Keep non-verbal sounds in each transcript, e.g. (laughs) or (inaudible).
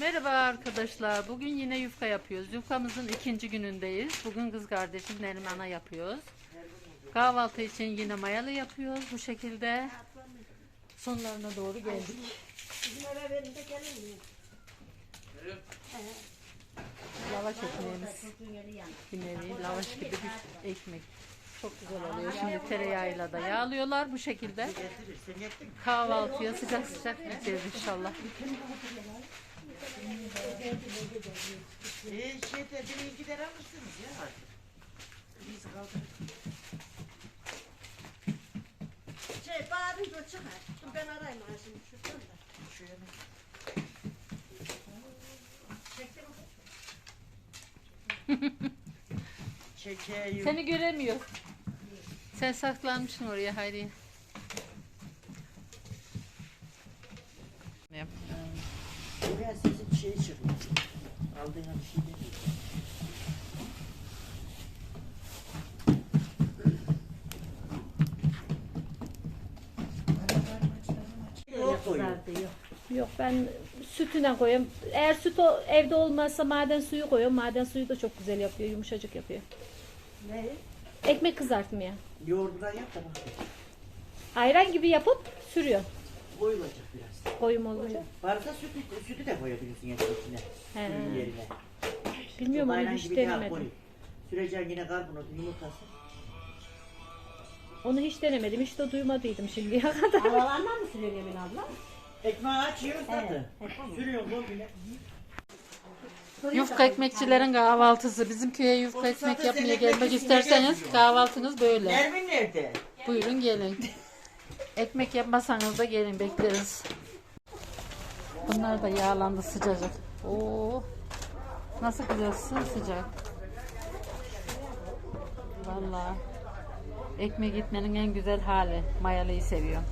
Merhaba arkadaşlar. Bugün yine yufka yapıyoruz. Yufkamızın ikinci günündeyiz. Bugün kız kardeşim Neriman'a yapıyoruz. Kahvaltı için yine mayalı yapıyoruz bu şekilde. Sonlarına doğru geldik. Bizim eve verin de gelin mi? Lavaş ekmeğimiz. Bir nevi lavaş gibi bir ekmek. Çok güzel oluyor. Şimdi tereyağıyla da yağlıyorlar bu şekilde. Kahvaltıya sıcak sıcak yiyeceğiz inşallah. Ee, şeyde bir iki lira almışsınız ya artık. Biz kaldık. Şey bağırın da çıkar. Dur ben arayayım ha şimdi şuradan da. Şöyle. Çektim. Çekeyi. Seni göremiyor. Sen saklanmışsın oraya Hayriye. Şey çıkmış. Aldığına bir şey değil. Yok. Yok ben sütüne koyuyorum. Eğer süt o- evde olmazsa maden suyu koyuyorum. Maden suyu da çok güzel yapıyor, yumuşacık yapıyor. Ne? Ekmek kızartmaya. Yoğurdudan yap da bak. Ayran gibi yapıp sürüyor. Koyulacak biraz. Koyum olunca. Varsa sütü, sütü de koyabilirsin yani içine. He. Suyun yerine. Bilmiyorum onu Ayran hiç gibi de yap, denemedim. koy. Süreceksin yine karbonatı, yumurtası. Onu hiç denemedim. Hiç de duymadıydım şimdiye (laughs) kadar. Havalandan mı sürüyor Emin abla? Ekmeği açıyoruz zaten. Sürüyorsun kombine. Yufka ekmekçilerin kahvaltısı. Bizim köye yufka ekmek yapmaya gelmek isterseniz kahvaltınız böyle. Nermin nerede? Buyurun gelin. (laughs) Ekmek yapmasanız da gelin bekleriz. Bunlar da yağlandı sıcacık. Oo. Nasıl güzel sıcak. Vallahi ekmek gitmenin en güzel hali. Mayalıyı seviyorum.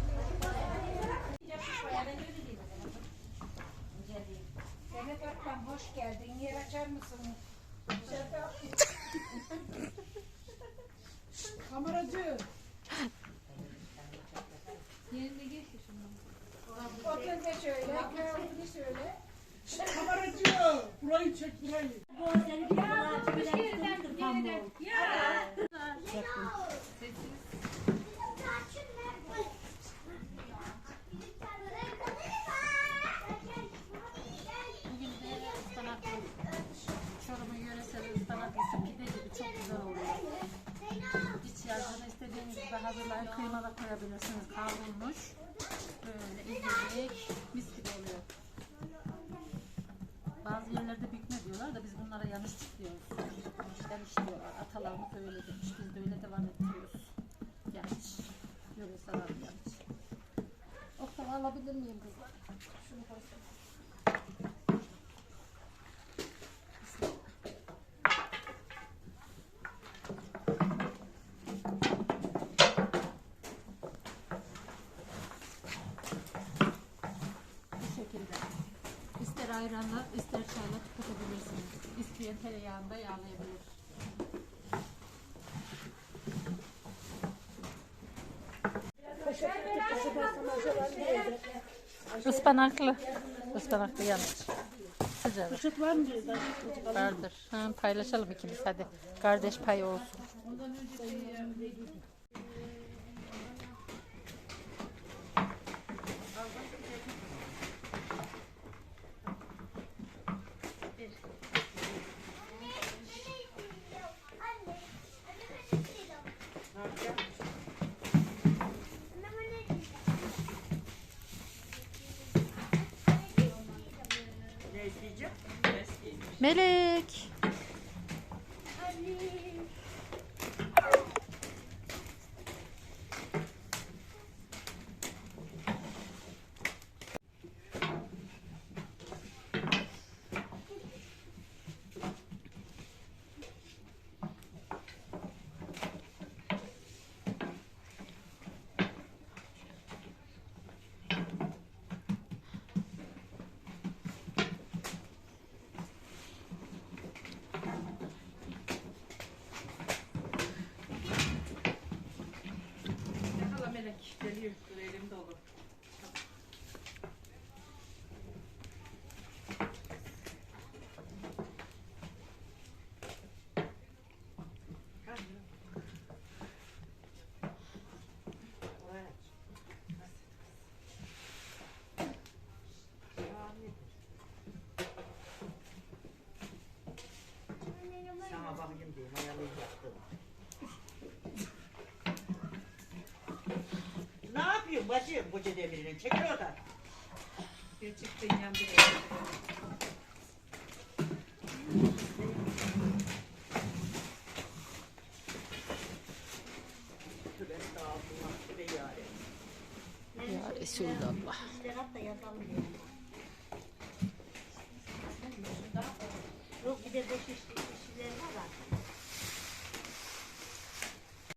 Hoş geldin. Yer açar mısın? Kameracı. Yerine geç şimdi. Otur da şöyle, kahvaltını söyle. Kameracı. Burayı çek burayı. Bugün de ıspanaklı, Çorum'un yöresel ıspanaklısı pide gibi çok güzel oluyor. İç yargını istediğiniz gibi hazırlayıp kıyma da koyabilirsiniz. Kavrulmuş. Böyle incecik mis gibi oluyor. Bazı yerlerde bükme diyorlar da biz bunlara yanlış diyoruz. Yanlış diyorlar. Atalarımız öyle demiş. Biz de öyle devam ettiriyoruz. Yanlış. Yöresel adı yanlış. Oktava alabilir miyim kızlar? Şunu koysun. Bu şekilde. İster ayranla, ister çayla tüketebilirsiniz. İsteyen tereyağında yağlayabilir. Ispanaklı. Ispanaklı yanlış. Sıcak. Süt var mı burada? Vardır. Ha, paylaşalım ikimiz hadi. Kardeş payı olsun. Ne isteyeceğim? Melek. Diyeyim, ayarlayacaktım. Ne yapıyorsun bacım koca demirinin? Çekil oradan. Gerçekten yarabbim. Ya Resulallah. Da yazalım Yok bir de boş iş, işçiler var da.